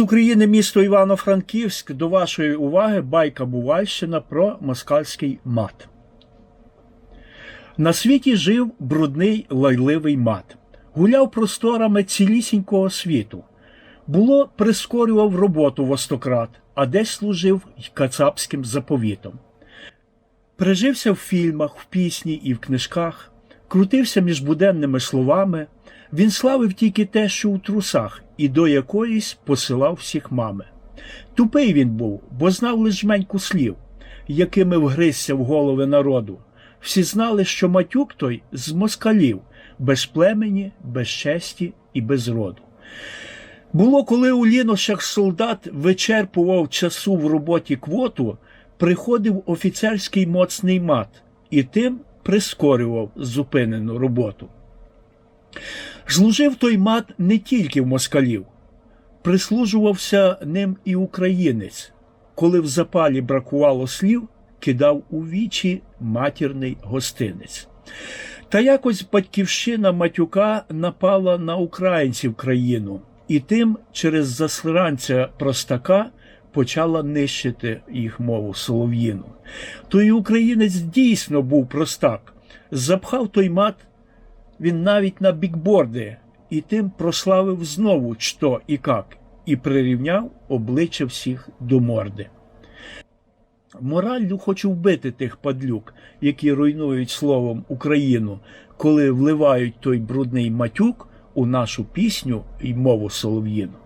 України місто Івано-Франківськ до вашої уваги байка Бувальщина про москальський мат. На світі жив брудний лайливий мат, гуляв просторами цілісінького світу. Було прискорював роботу востократ, а десь служив й кацапським заповітом. Прижився в фільмах, в пісні і в книжках, крутився між буденними словами. Він славив тільки те, що у трусах, і до якоїсь посилав всіх мами. Тупий він був, бо знав лиш жменьку слів, якими вгризся в голови народу. Всі знали, що матюк той з москалів, без племені, без честі і без роду. Було, коли у лінощах солдат вичерпував часу в роботі квоту, приходив офіцерський моцний мат і тим прискорював зупинену роботу. Служив той мат не тільки в москалів, прислужувався ним і українець, коли в запалі бракувало слів, кидав у вічі матірний гостинець. Та якось батьківщина матюка напала на українців країну, і тим через засранця простака почала нищити їх мову солов'їну. Той українець дійсно був простак, запхав той мат він навіть на бікборди і тим прославив знову що і як, і прирівняв обличчя всіх до морди. Мораллю хочу вбити тих падлюк, які руйнують словом Україну, коли вливають той брудний матюк у нашу пісню і мову солов'їну.